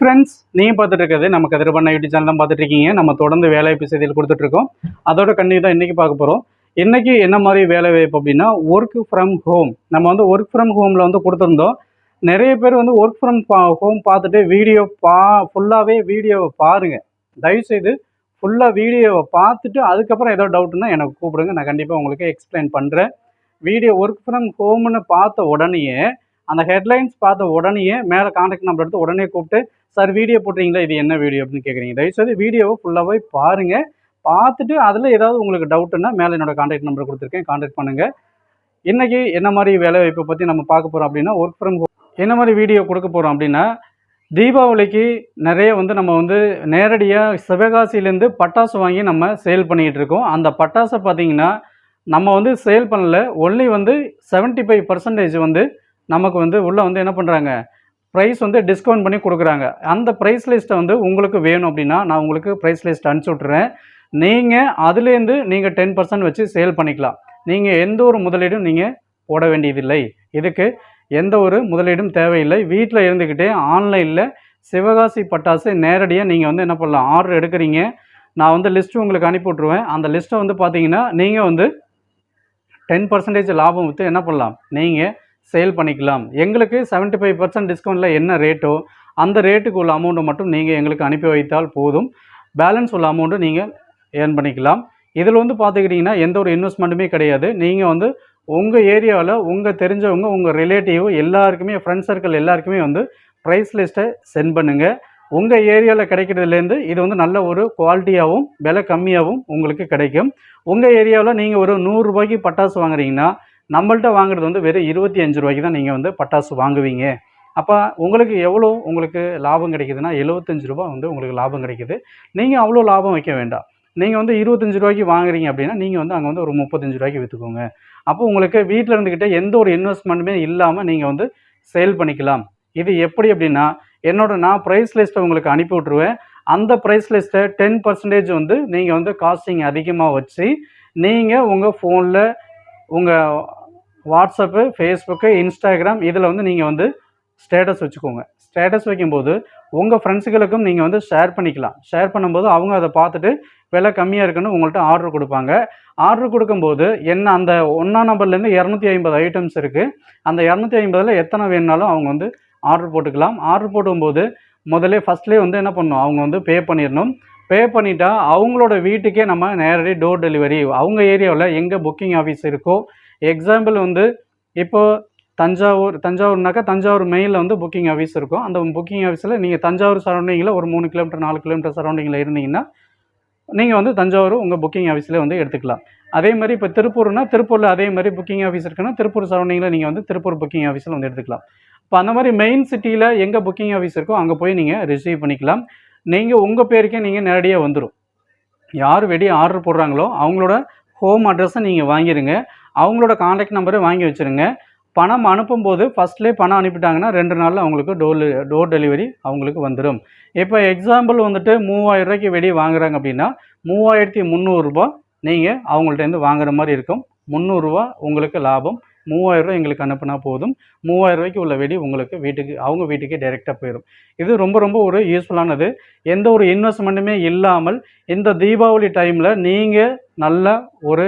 Friends நீங்கள் பார்த்துட்டு இருக்கிறது நம்ம கதிரபண்ண யூடியூப் சேனல் தான் பார்த்துட்டு இருக்கீங்க நம்ம தொடர்ந்து வேலைவாய்ப்பு செய்தியில் கொடுத்துட்ருக்கோம் அதோட கண்டிப்பாக தான் இன்றைக்கி பார்க்க போகிறோம் இன்றைக்கி என்ன மாதிரி வேலை வாய்ப்பு அப்படின்னா ஒர்க் ஃப்ரம் ஹோம் நம்ம வந்து ஒர்க் ஃப்ரம் ஹோமில் வந்து கொடுத்துருந்தோம். நிறைய பேர் வந்து ஒர்க் ஃப்ரம் ஹோம் பார்த்துட்டு வீடியோ பா ஃபுல்லாகவே வீடியோவை பாருங்கள் தயவுசெய்து ஃபுல்லாக வீடியோவை பார்த்துட்டு அதுக்கப்புறம் ஏதோ டவுட்னா எனக்கு கூப்பிடுங்க. நான் கண்டிப்பாக உங்களுக்கு எக்ஸ்பிளைன் பண்ணுறேன் வீடியோ ஒர்க் ஃப்ரம் ஹோம்னு பார்த்த உடனேயே அந்த ஹெட்லைன்ஸ் பார்த்த உடனேயே மேலே காண்டாக்ட் நம்பர் எடுத்து உடனே கூப்பிட்டு சார் வீடியோ போட்டிங்களா இது என்ன வீடியோ அப்படின்னு கேட்குறீங்க தயவுசெய்து வீடியோவை ஃபுல்லாகவே பாருங்கள் பார்த்துட்டு அதில் ஏதாவது உங்களுக்கு டவுட்டுன்னா மேலே என்னோட காண்டாக்ட் நம்பர் கொடுத்துருக்கேன். காண்டாக்ட் பண்ணுங்கள் இன்றைக்கி என்ன மாதிரி வேலை வாய்ப்பை பற்றி நம்ம பார்க்க போகிறோம் அப்படின்னா ஒர்க் ஃப்ரம் ஹோம் என்ன மாதிரி வீடியோ கொடுக்க போகிறோம் அப்படின்னா தீபாவளிக்கு நிறைய வந்து நம்ம வந்து நேரடியாக சிவகாசியிலேருந்து பட்டாசு வாங்கி நம்ம சேல் பண்ணிக்கிட்டு இருக்கோம். அந்த பட்டாசை பார்த்தீங்கன்னா நம்ம வந்து சேல் பண்ணல. ஒன்லி வந்து 75% ஃபைவ் பர்சன்டேஜ் வந்து நமக்கு வந்து உள்ளே வந்து என்ன பண்ணுறாங்க ப்ரைஸ் வந்து டிஸ்கவுண்ட் பண்ணி கொடுக்குறாங்க. அந்த ப்ரைஸ் லிஸ்ட்டை வந்து உங்களுக்கு வேணும் அப்படின்னா நான் உங்களுக்கு ப்ரைஸ் லிஸ்ட் அனுப்பிச்சி விட்றேன் நீங்கள் அதுலேருந்து நீங்கள் டென் பர்சன்ட் வச்சு சேல் பண்ணிக்கலாம். நீங்கள் எந்த ஒரு முதலீடும் நீங்கள் போட வேண்டியதில்லை. இதுக்கு எந்த ஒரு முதலீடும் தேவையில்லை. வீட்டில் இருந்துக்கிட்டே ஆன்லைனில் சிவகாசி பட்டாசு நேரடியாக நீங்கள் வந்து என்ன பண்ணலாம்? ஆர்டர் எடுக்கிறீங்க. நான் வந்து லிஸ்ட்டு உங்களுக்கு அனுப்பி விட்ருவேன் அந்த லிஸ்ட்டை வந்து பார்த்தீங்கன்னா நீங்கள் வந்து டென் பர்சன்டேஜ் லாபம் விற்று என்ன பண்ணலாம்? நீங்கள் சேல் பண்ணிக்கலாம். எங்களுக்கு 75% ஃபைவ் பர்சன்ட் டிஸ்கவுண்ட்டில் என்ன ரேட்டோ அந்த ரேட்டுக்கு உள்ள அமௌண்ட்டை மட்டும் நீங்கள் எங்களுக்கு அனுப்பி வைத்தால் போதும். பேலன்ஸ் உள்ள அமௌண்ட்டு நீங்கள் ஏர்ன் பண்ணிக்கலாம். இதில் வந்து பார்த்துக்கிட்டிங்கன்னா எந்த ஒரு இன்வெஸ்ட்மெண்ட்டுமே கிடையாது. நீங்கள் வந்து உங்கள் ஏரியாவில் உங்கள் தெரிஞ்சவங்க உங்கள் ரிலேட்டிவ் எல்லாருக்குமே ஃப்ரெண்ட் சர்க்கிள் எல்லாருக்குமே வந்து ப்ரைஸ் லிஸ்ட்டை சென்ட் பண்ணுங்கள் உங்கள் ஏரியாவில் கிடைக்கிறதுலேருந்து இது வந்து நல்ல ஒரு குவாலிட்டியாகவும் விலை கம்மியாகவும் உங்களுக்கு கிடைக்கும். உங்கள் ஏரியாவில் நீங்கள் ஒரு நூறுரூபாய்க்கு பட்டாசு வாங்குறீங்கன்னா நம்மள்ட்ட வாங்குறது வந்து வெறும் இருபத்தி அஞ்சு ரூபாய்க்கு தான் நீங்கள் வந்து பட்டாசு வாங்குவீங்க. அப்போ உங்களுக்கு எவ்வளோ உங்களுக்கு லாபம் கிடைக்குதுன்னா எழுபத்தஞ்சு ரூபா வந்து உங்களுக்கு லாபம் கிடைக்குது. நீங்கள் அவ்வளோ லாபம் வைக்க வேண்டாம். நீங்கள் வந்து இருபத்தஞ்சு ரூபாய்க்கு வாங்குறீங்க அப்படின்னா நீங்கள் வந்து அங்கே வந்து ஒரு முப்பத்தஞ்சு ரூபாய்க்கு விற்றுக்கோங்க அப்போ உங்களுக்கு வீட்டில் இருந்துக்கிட்டே எந்த ஒரு இன்வெஸ்ட்மெண்ட்டுமே இல்லாமல் நீங்கள் வந்து சேல் பண்ணிக்கலாம். இது எப்படி அப்படின்னா என்னோட நான் ப்ரைஸ் லிஸ்ட்டை உங்களுக்கு அனுப்பி விட்ருவேன் அந்த ப்ரைஸ் லிஸ்ட்டை டென் பர்சன்டேஜ் வந்து நீங்கள் வந்து காஸ்டிங் அதிகமாக வச்சு நீங்கள் உங்கள் ஃபோனில் உங்கள் வாட்ஸ்அப்பு ஃபேஸ்புக்கு இன்ஸ்டாகிராம் இதில் வந்து நீங்கள் வந்து ஸ்டேட்டஸ் வச்சுக்கோங்க. ஸ்டேட்டஸ் வைக்கும்போது உங்கள் ஃப்ரெண்ட்ஸுகளுக்கும் நீங்கள் வந்து ஷேர் பண்ணிக்கலாம். ஷேர் பண்ணும்போது அவங்க அதை பார்த்துட்டு விலை கம்மியாக இருக்குன்னு உங்கள்கிட்ட ஆர்டர் கொடுப்பாங்க. ஆர்டர் கொடுக்கும்போது என்ன அந்த ஒன்றாம் நம்பர்லேருந்து இரநூத்தி ஐம்பது ஐட்டம்ஸ் இருக்குது அந்த இரநூத்தி ஐம்பதில் எத்தனை வேணுனாலும் அவங்க வந்து ஆர்டர் போட்டுக்கலாம். ஆர்டர் போடும்போது முதலே ஃபஸ்ட்லேயே வந்து என்ன பண்ணணும் அவங்க வந்து பே பண்ணிடணும். பே பண்ணிட்டா அவங்களோட வீட்டுக்கே நம்ம நேரடி டோர் டெலிவரி அவங்க ஏரியாவில் எங்கே புக்கிங் ஆஃபீஸ் இருக்கோ எக்ஸாம்பிள் வந்து இப்போ தஞ்சாவூர் தஞ்சாவூர்னாக்கா தஞ்சாவூர் மெயினில் வந்து புக்கிங் ஆஃபீஸ் இருக்கும் அந்த புக்கிங் ஆஃபீஸில் நீங்கள் தஞ்சாவூர் சரௌண்டிங்கில் ஒரு மூணு கிலோமீட்டர் நாலு கிலோமீட்டர் சரௌண்டிங்கில் இருந்தீங்கன்னா நீங்கள் வந்து தஞ்சாவூர் உங்கள் புக்கிங் ஆஃபீஸில் வந்து எடுத்துக்கலாம். அதே மாதிரி இப்போ திருப்பூர்னா திருப்பூரில் அதே மாதிரி புக்கிங் ஆஃபீஸ் இருக்குன்னா திருப்பூர் சரௌண்டிங்கில் நீங்கள் வந்து திருப்பூர் புக்கிங் ஆஃபீஸில் வந்து எடுத்துக்கலாம். இப்போ அந்த மாதிரி மெயின் சிட்டியில் எங்கே புக்கிங் ஆஃபீஸ் இருக்கோ அங்கே போய் நீங்கள் ரிசீவ் பண்ணிக்கலாம். நீங்கள் உங்கள் பேருக்கே நீங்கள் நேரடியாக வந்துடும் யார் வெடி ஆர்டர் போடுறாங்களோ அவங்களோட ஹோம் அட்ரஸை நீங்கள் வாங்கிடுங்க அவங்களோட காண்டாக்ட் நம்பரை வாங்கி வச்சுருங்க. பணம் அனுப்பும்போது ஃபஸ்ட்லேயே பணம் அனுப்பிட்டாங்கன்னா ரெண்டு நாளில் அவங்களுக்கு டோர் டோர் டெலிவரி அவங்களுக்கு வந்துடும் இப்போ எக்ஸாம்பிள் வந்துட்டு மூவாயிரம் ரூபாய்க்கு வெளியே வாங்குறாங்க அப்படின்னா மூவாயிரத்தி முந்நூறுரூபா நீங்கள் அவங்கள்ட்டேருந்து வாங்குற மாதிரி இருக்கும். முந்நூறுரூவா உங்களுக்கு லாபம். மூவாயிரரூவா எங்களுக்கு அனுப்புனா போதும். மூவாயிரம் ரூபாய்க்கு உள்ள வெடி உங்களுக்கு வீட்டுக்கு அவங்க வீட்டுக்கே டைரெக்டாக போயிடும் இது ரொம்ப ரொம்ப ஒரு யூஸ்ஃபுல்லானது எந்த ஒரு இன்வெஸ்ட்மெண்ட்டுமே இல்லாமல் இந்த தீபாவளி டைமில் நீங்கள் நல்ல ஒரு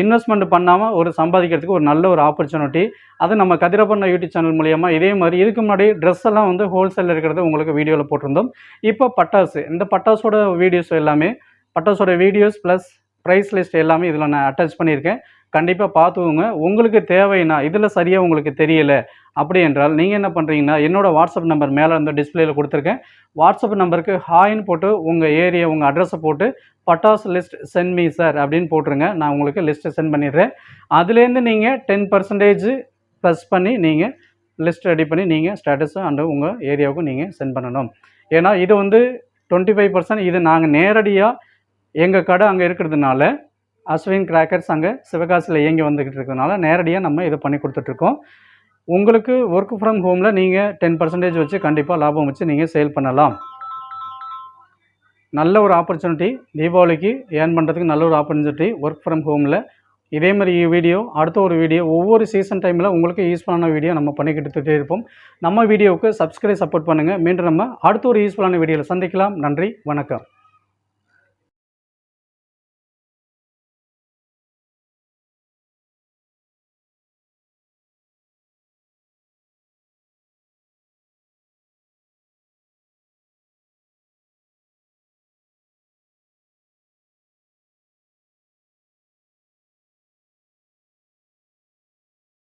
இன்வெஸ்ட்மெண்ட் பண்ணாமல் ஒரு சம்பாதிக்கிறதுக்கு ஒரு நல்ல ஒரு ஆப்பர்ச்சுனிட்டி அது நம்ம கதிரப்பண்ண யூடியூப் சேனல் மூலியமாக இதே மாதிரி இதுக்கு முன்னாடி ட்ரெஸ் எல்லாம் வந்து ஹோல்சேலில் இருக்கிறது உங்களுக்கு வீடியோவில் போட்டிருந்தோம். இப்போ பட்டாசு இந்த பட்டாசோட வீடியோஸ் எல்லாமே பட்டாசோட வீடியோஸ் ப்ளஸ் ப்ரைஸ் லிஸ்ட் எல்லாமே இதில் நான் அட்டாச் பண்ணியிருக்கேன். கண்டிப்பாக பார்த்துக்கோங்க உங்களுக்கு தேவைன்னா இதில் சரியாக உங்களுக்கு தெரியல அப்படி என்றால் நீங்கள் என்ன பண்ணுறீங்கன்னா என்னோடய வாட்ஸ்அப் நம்பர் மேலே இருந்த டிஸ்பிளேயில் கொடுத்துருக்கேன். வாட்ஸ்அப் நம்பருக்கு ஹாய்னு போட்டு உங்கள் ஏரியா உங்கள் அட்ரஸை போட்டு பட்டாஸ் லிஸ்ட் சென்ட் மீ சார் அப்படின்னு போட்டுருங்க. நான் உங்களுக்கு லிஸ்ட்டை சென்ட் பண்ணிடுறேன். அதுலேருந்து நீங்கள் டென் பர்சன்டேஜ் ப்ளஸ் பண்ணி நீங்கள் லிஸ்ட் ரெடி பண்ணி நீங்கள் ஸ்டேட்டஸை அண்டு உங்கள் ஏரியாவுக்கு நீங்கள் சென்ட் பண்ணணும். ஏன்னா இது வந்து டுவெண்ட்டி ஃபைவ் பர்சன்ட் இது நாங்கள் நேரடியாக எங்கள் கடை அங்கே இருக்கிறதுனால அஸ்வின் கிராக்கர்ஸ் அங்கே சிவகாசியில் இயங்கி வந்துக்கிட்டு இருக்கிறதுனால நேரடியாக நம்ம இதை பண்ணி கொடுத்துட்ருக்கோம் உங்களுக்கு ஒர்க் ஃப்ரம் ஹோமில் நீங்கள் டென் பர்சன்டேஜ் வச்சு கண்டிப்பாக லாபம் வச்சு நீங்கள் சேல் பண்ணலாம். நல்ல ஒரு ஆப்பர்ச்சுனிட்டி தீபாவளிக்கு ஏர்ன் பண்ணுறதுக்கு நல்ல ஒரு ஆப்பர்ச்சுனிட்டி ஒர்க் ஃப்ரம் ஹோமில் இதே மாதிரி வீடியோ அடுத்த ஒரு வீடியோ ஒவ்வொரு சீசன் டைமில் உங்களுக்கு யூஸ்ஃபுல்லான வீடியோ நம்ம பண்ணிக்கிட்டு இருப்போம். நம்ம வீடியோவுக்கு சப்ஸ்கிரைப் சப்போர்ட் பண்ணுங்கள் மீண்டும் நம்ம அடுத்த ஒரு யூஸ்ஃபுல்லான வீடியோவில் சந்திக்கலாம். நன்றி வணக்கம்.